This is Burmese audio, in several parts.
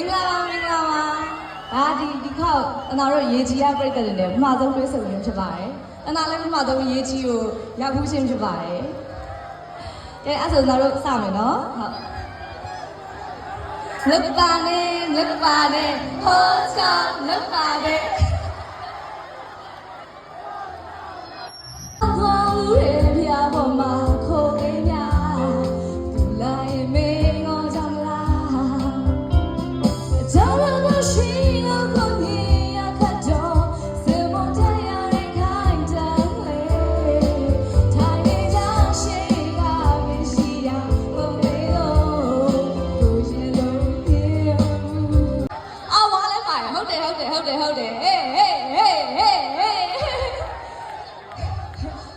င်္ဂလာပါမင်္ဂလာပါဒါဒီဒီခေါက်အနာတို့ရေကြီးရပြိတ္တတွေနဲ့ပထမဆုံးတွေ့ဆုံရင်းဖြစ်ပါတယ်အနာလည်းပထမဆုံးရေကြီးကိုရောက်ဘူးချင်းဖြစ်ပါတယ်ကဲအဲ့ဆိုကျွန်တော်တို့စမယ်နော်ဟုတ်လက်ပါနဲ့လက်ပါနဲ့ဟောချာလက်ပါနဲ့ လုပ်တယ်ဟေးဟေးဟေးဟေးဟေး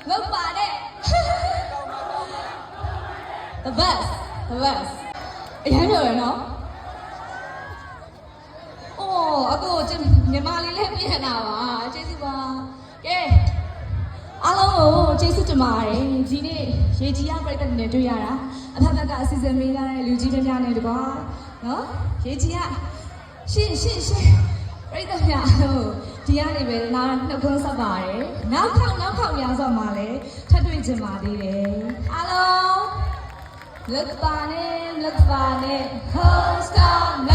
မပါနဲ့ the best the best အရင်ပြောရနော်အိုးအခုညီမလေးလည်းပြန်လာပါကျေးဇူးပါကဲအားလုံးကိုကျေးဇူးတင်ပါတယ်ဒီနေ့ရေကြီးရပြည့်တဲ့နေတွေ့ရတာအဖက်ဖက်ကအစီအစဉ်မေးရတဲ့လူကြီးများများနဲ့တကွာနော်ရေကြီးရရှင်းရှင်းရှင်း ပြိတ္တများလို့ဒီကနေပဲလာနှုတ်ခွန်းဆက်ပါတယ်နောက်ခေါက်နောက်ခေါက်များစွာမှာလည်းထပ်တွေ့ကြပါသေးတယ်အားလုံး Look ပါနဲ့ look ပါနဲ့ host look ပါနဲ့